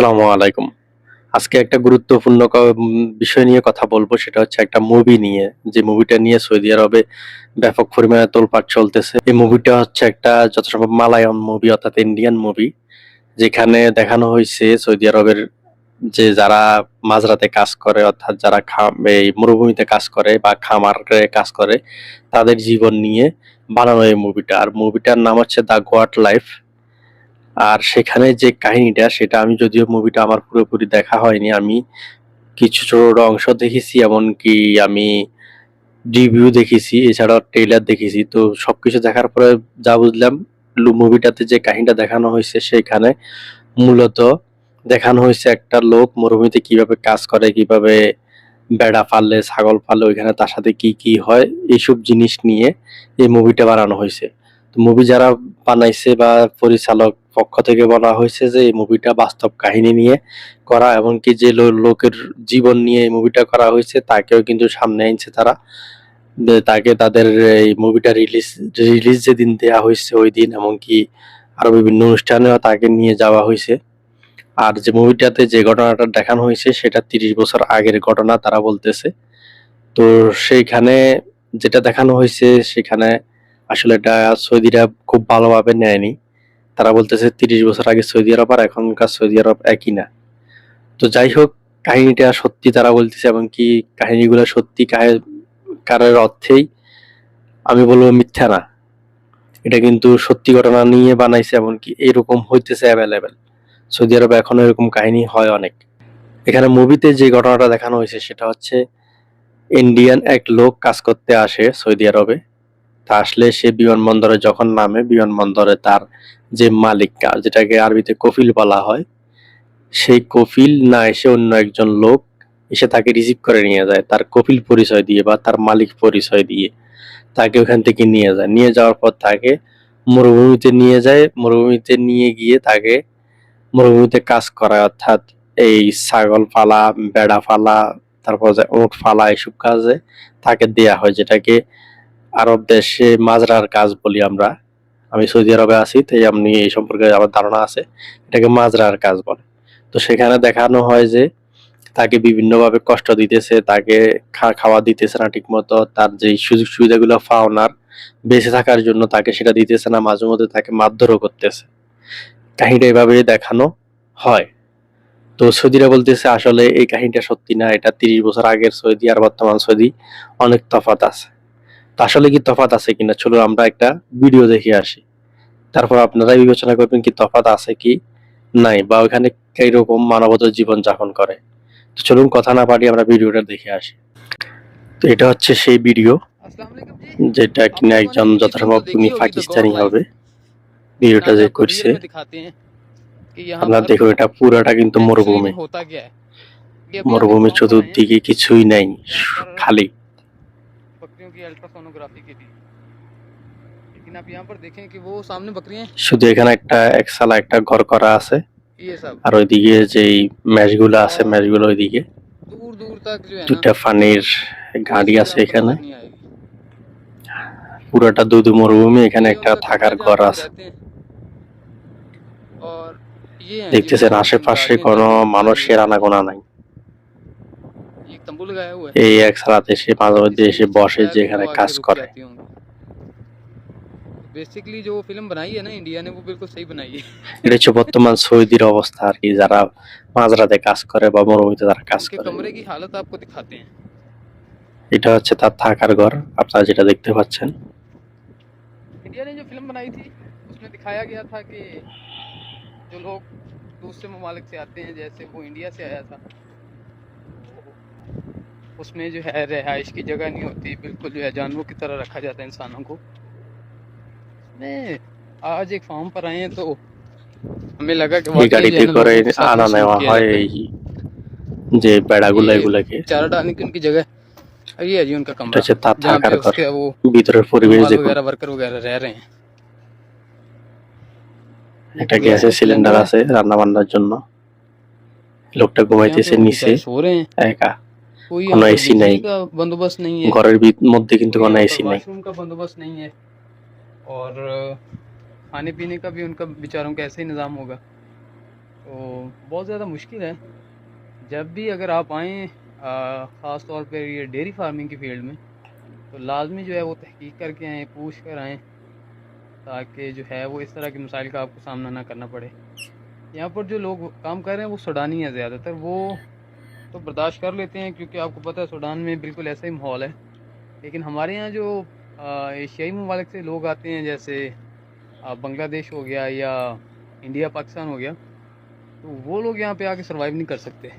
আসসালামু আলাইকুম। আজকে একটা গুরুত্বপূর্ণ বিষয় নিয়ে কথা বলব, সেটা হচ্ছে একটা মুভি নিয়ে। যে মুভিটা নিয়ে সৌদি আরবে ব্যাপক পরিমাণে তোলপাড় চলতেছে। এই মুভিটা হচ্ছে একটা যত সম্ভব মালায়াম মুভি অর্থাৎ ইন্ডিয়ান মুভি যেখানে দেখানো হয়েছে সৌদি আরবের যে যারা মাঝরাতে কাজ করে, অর্থাৎ যারা এই মরুভূমিতে কাজ করে বা খামারে কাজ করে, তাদের জীবন নিয়ে বানানো এই মুভিটা আর মুভিটার নাম হচ্ছে দ্য গোয়াট লাইফ আর সেখানে যে কাহিনীটা, সেটা আমি যদিও মুভিটা আমার পুরোপুরি দেখা হয়নি, আমি কিছু ছোট অংশ দেখেছি, এমনকি আমি রিভিউ দেখেছি, এছাড়াও ট্রেলার দেখেছি। তো সবকিছু দেখার পরে যা বুঝলাম মুভিটাতে যে কাহিনীটা দেখানো হয়েছে, সেখানে মূলত দেখানো হয়েছে একটা লোক মরুভূমিতে কীভাবে কাজ করে, কীভাবে বেড়া ফাললে ছাগল ফাললে ওইখানে তার সাথে কি কি হয়, এইসব জিনিস নিয়ে এই মুভিটা বানানো হয়েছে। তো মুভি যারা বানাইছে বা পরিচালক পক্ষ থেকে বলা হয়েছে যে এই মুভিটা বাস্তব কাহিনী নিয়ে করা এমনকি যে লো- লোকের জীবন নিয়ে এই মুভিটা করা হয়েছে, তাকেও কিন্তু সামনে আনছে তারা। যে তাকে তাদের এই মুভিটা রিলিজ রিলিজ যেদিন দেওয়া হয়েছে ওই দিন এমনকি আরও বিভিন্ন অনুষ্ঠানেও তাকে নিয়ে যাওয়া হয়েছে। আর যে মুভিটাতে যে ঘটনাটা দেখানো হয়েছে, সেটা তিরিশ বছর আগের ঘটনা তারা বলতেছে। তো সেইখানে যেটা দেখানো হয়েছে, সেখানে আসলে এটা সৌদিরা খুব ভালোভাবে নেয়নি। তারা বলতেছে তিরিশ বছর আগে সৌদি আরব আর এখনকার সৌদি আরব একই না। তো যাই হোক, কাহিনীটা সত্যি তারা বলতেছে এবং কি কাহিনীগুলো সত্যি কারের অর্থেই আমি বলব মিথ্যা না। এটা কিন্তু সত্যি ঘটনা নিয়ে বানাইছে এমনকি এরকম হইতেছে অ্যাভেলেবেল সৌদি আরবে এখনও এরকম কাহিনী হয় অনেক। এখানে মুভিতে যে ঘটনাটা দেখানো হয়েছে সেটা হচ্ছে ইন্ডিয়ান এক লোক কাজ করতে আসে সৌদি আরবে। তা আসলে সে বিমানবন্দরে যখন নামে, বিমানবন্দরে তার যে মালিক যেটাকে আরবিতে কফিল বলা হয়, সেই কফিল না এসে অন্য একজন লোক এসে তাকে রিসিভ করে নিয়ে যায়, তার কফিল পরিচয় দিয়ে বা তার মালিক পরিচয় দিয়ে তাকে ওখান থেকে নিয়ে যায়। নিয়ে যাওয়ার পর তাকে মরুভূমিতে নিয়ে যায়, মরুভূমিতে নিয়ে গিয়ে তাকে মরুভূমিতে কাজ করায় অর্থাৎ এই ছাগল ফালা, বেড়া ফালা, তারপর যে উট ফালা, এসব কাজে তাকে দেয়া হয়, যেটাকে আরব দেশে মাজরার কাজ বলি আমরা। আমি সৌদি আরবে আছি তাই আমি এই সম্পর্কে আমার ধারণা আছে। এটাকে মাজরার কাজ বলে। তো সেখানে দেখানো হয় যে, তাকে বিভিন্নভাবে কষ্ট দিতেছে, তাকে খাওয়া দিতেছে না ঠিক মতো তার যে সুযোগ সুবিধাগুলো পাওনার, বেঁচে থাকার জন্য তাকে সেটা দিতেছে না, মাঝে মধ্যে তাকে মারধরও করতেছে। কাহিনীটা এভাবে দেখানো হয়। তো সৌদিরা বলতেছে, আসলে এই কাহিনীটা সত্যি না, এটা তিরিশ বছর আগের সৌদি, আর বর্তমান সৌদি অনেক তফাৎ আছে। আসলে কি তফাত আছে কিনা? চলো আমরা একটা ভিডিও দেখে আসি। তারপর আপনারাই বিবেচনা করবেন কি তফাত আছে কি নাই বা ওখানে রকম মানবত জীবন যাপন করে। তো চলুন কথা না পারি আমরা ভিডিওটা দেখে আসি। তো এটা হচ্ছে সেই ভিডিও যেটা কিনা একজন যথাসম্ভব তুমি পাকিস্তানি হবে। ভিডিওটা যে করছে। আপনার দেখুন, এটা পুরাটা কিন্তু মরুভূমি। মরুভূমির চতুর্দিকে কিছুই নাই, খালি। बकरियों की अल्ट्रासोनोग्राफी के लिए लेकिन आप यहाँ पर देखें कि वो सामने बकरियां हैं, শুধু এখানে একটা একসালা একটা ঘর করা আছে ये सब আর ওইদিকে যেই ম্যাচগুলো আছে ম্যাচগুলো ওইদিকে दूर दूर तक जो है দুটা পানির গাড়ি আছে कोई এখানে नहीं आएगी। পুরোটা দুধু মরুভূমি এখানে ये একটা उनका থাকার कब्जा ঘর जहाँ पे আছে रहते हैं। और ये हैं দেখতেছেন जिनको আশেপাশে गाड़ियाँ কোনো जाती हैं, মানুষের আনাগোনা নাই এই এক সালাতে এসে মাঝে মধ্যে এসে বসে যে এখানে কাজ করে बेसिकली जो फिल्म बनाई है ना इंडिया ने वो बिल्कुल सही बनाई है এটা হচ্ছে বর্তমান সৌদির অবস্থা আর কি যারা মাঝরাতে কাজ করে বা মরুভূমিতে তারা কাজ उनके করে कमरे की हालत आपको दिखाते हैं এটা হচ্ছে তার থাকার ঘর আপনারা যেটা দেখতে পাচ্ছেন इंडिया ने जो फिल्म बनाई थी उसमें दिखाया गया था कि जो लोग दूसरे ममालिक से आते हैं जैसे वो इंडिया से आया था तो उसमें जो है रिहाइश की जगह नहीं होती बिल्कुल जो है जानवरों की तरह रखा जाता है इंसानों को मैं आज एक फार्म पर आए हैं तो हमें लगा कि এই वाकई जो গাড়িতে है ना করে लोगों के साथ আনা सलूक নেওয়া किया হয় जाता है। এই যে বেড়াগুলো ये এগুলাকে चारा डालने की उनकी जगह और ये है जी उनका এটা कमरा হচ্ছে তার जहाँ থাকার पे ঘর उसके वो ভিতরের পরিবেশ माल দেখুন वगैरह वर्कर वगैरह रह रहे हैं একটা গ্যাসের সিলিন্ডার আছে রান্না বান্নার জন্য লোকটা ঘুমাইতেছে यहाँ पे নিচে सो रहे हैं একা कोई कोनो यहाँ पर AC बिजली नहीं। का बंदोबस्त नहीं है ঘরের ভিত- মধ্যে কিন্তু कोई কোনো यहाँ এসি पर নাই वॉशरूम का बंदोबस्त नहीं है और अ, खाने पीने का भी उनका बेचारों का ऐसे ही निज़ाम होगा तो बहुत ज़्यादा मुश्किल है जब भी अगर आप आएँ ख़ास तौर पर ये डेयरी फार्मिंग की फील्ड में तो लाजमी जो है वो तहकीक करके आएँ पूछ कर आएँ ताकि जो है वो इस तरह के मसाइल का आपको सामना ना करना पड़े यहाँ पर जो लोग काम कर रहे हैं वो सूडानी है ज़्यादातर वो तो बर्दाश्त कर लेते हैं क्योंकि आपको पता है सूडान में बिल्कुल ऐसा ही माहौल है लेकिन हमारे यहाँ जो आ, एशियाई ममालिक से लोग आते हैं जैसे आ, बांग्लादेश हो गया या इंडिया पाकिस्तान हो गया तो वो लोग यहाँ पे आके सरवाइव नहीं कर सकते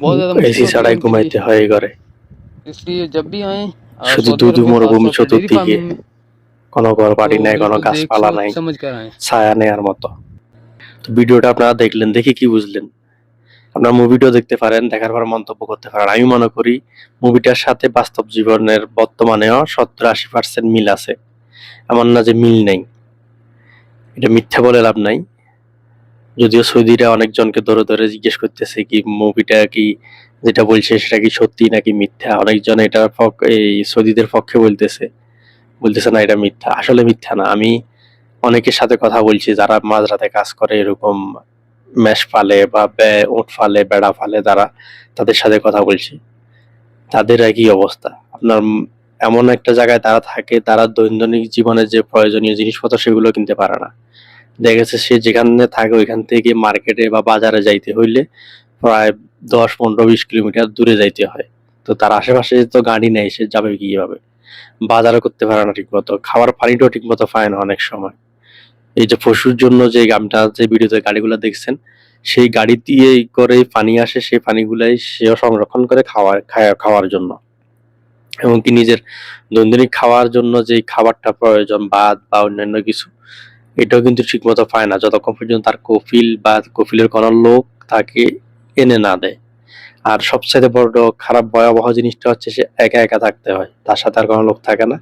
बहुत ज़्यादा मुश्किल এসি होता है ছাড়াই उनके ঘুমাইতে लिए। হয় এই ঘরে इसलिए जब भी आए শুধু দুধু মরুভূমি চতুর্দিকে কোনো ঘর বাড়ি নাই কোনো গাছপালা নাই समझ कर आए ছায়া নেয়ার মতো তো ভিডিওটা আপনারা দেখলেন দেখে কি বুঝলেন আপনারা মুভিটাও দেখতে পারেন, দেখার পর মন্তব্য করতে পারেন। আমি মনে করি মুভিটার সাথে বাস্তব জীবনের বর্তমানেও সত্তর আশি পার্সেন্ট মিল আছে। এমন না যে মিল নেই। এটা মিথ্যা বলে লাভ নাই। যদিও সৌদিরা অনেকজনকে ধরে ধরে জিজ্ঞেস করতেছে কি মুভিটা কি যেটা বলছে সেটা কি সত্যি নাকি মিথ্যা? অনেকজন পক্ষ এই সৌদিদের পক্ষে বলতেছে। বলতেছে, না, এটা মিথ্যা। আসলে মিথ্যা না। আমি অনেকের সাথে কথা বলছি যারা মাঝরাতে কাজ করে এরকম মেষ ফালে বা উট ফালে, বেড়া ফালে তারা তাদের সাথে কথা বলছি। তাদের একই অবস্থা। আপনার এমন একটা জায়গায় তারা থাকে, তারা দৈনন্দিন জীবনে যে প্রয়োজনীয় জিনিসপত্র সেগুলো কিনতে পারে না। দেখা যাচ্ছে সে যেখানে থাকে ওইখান থেকে মার্কেটে বা বাজারে যাইতে হইলে প্রায় দশ, পনেরো, বিশ কিলোমিটার দূরে যাইতে হয়। তো তার আশেপাশে তো গাড়ি নেই, সে যাবে কীভাবে? বাজারও করতে পারে না ঠিক মতো খাবার পানিটাও ঠিক মতো পায় না অনেক সময়। এই যে পশুর জন্য যে গামটা, যে ভিডিওতে গাড়িগুলো দেখছেন, সেই গাড়ি দিয়ে করে পানি আসে, সেই পানিগুলাই সেও সংরক্ষণ করে খাওয়ার খাওয়ার জন্য। এমনকি নিজের দৈনন্দিন খাওয়ার জন্য যে খাবারটা প্রয়োজন, ভাত বা অন্যান্য কিছু, এটাও কিন্তু ঠিকমতো পায় না। যতক্ষণ পর্যন্ত তার কফিল বা কফিলের কোনো লোক তাকে এনে না দেয়। আর সবচাইতে বড় খারাপ ভয়াবহ জিনিসটা হচ্ছে সে একা একা থাকতে হয়। তার সাথে আর কোনো লোক থাকে না,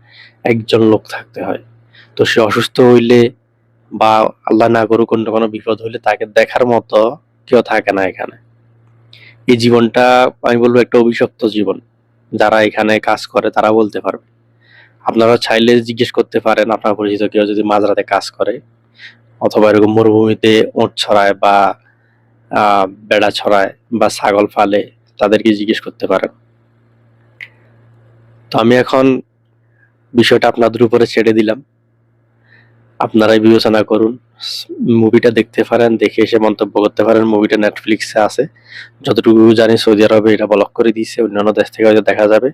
একজন লোক থাকতে হয়। তো সে অসুস্থ হইলে বা আল্লাহ না করুক অন্য কোনো বিপদ হইলে তাকে দেখার মতো কেউ থাকে না এখানে। এই জীবনটা, আমি বলব একটা অভিশপ্ত জীবন। যারা এখানে কাজ করে, তারা বলতে পারবে। আপনারা চাইলে জিজ্ঞেস করতে পারেন, আপনার পরিচিত কেউ যদি মাঝরাতে কাজ করে, অথবা এরকম মরুভূমিতে ওঁট ছড়ায় বা বেড়া ছড়ায় বা ছাগল ফালে তাদেরকে জিজ্ঞেস করতে পারেন। তো আমি এখন বিষয়টা আপনাদের উপরে ছেড়ে দিলাম। আপনারাই বিবেচনা করুন। মুভিটা দেখতে পারেন, দেখে এসে মন্তব্য করতে পারেন। মুভিটা নেটফ্লিক্সে আছে। যতটুকু জানি সৌদি আরবে এটা ব্লক করে দিয়েছে, অন্যান্য দেশ থেকে হয়তো দেখা যাবে।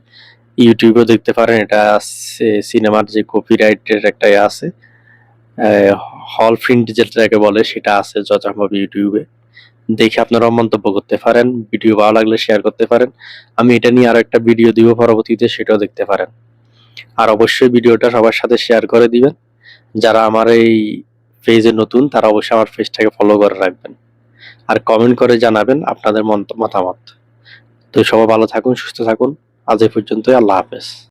ইউটিউবেও দেখতে পারেন, এটা সিনেমার যে কপিরাইটের একটা ইয়ে আছে। হল প্রিন্ট যেটাকে বলে, সেটা আছে যথাসম্ভব ইউটিউবে দেখে আপনারাও মন্তব্য করতে পারেন ভিডিও ভালো লাগলে শেয়ার করতে পারেন। আমি এটা নিয়ে আরও একটা ভিডিও দিব পরবর্তীতে, সেটাও দেখতে পারেন। আর অবশ্যই ভিডিওটা সবার সাথে শেয়ার করে দিবেন। যারা আমার এই পেজে নতুন, তারা অবশ্যই আমার পেজটাকে ফলো করে রাখবেন। আর কমেন্ট করে জানাবেন আপনাদের মতামত। তো সবাই ভালো থাকুন, সুস্থ থাকুন। আজ এই পর্যন্তই, আল্লাহ হাফেজ।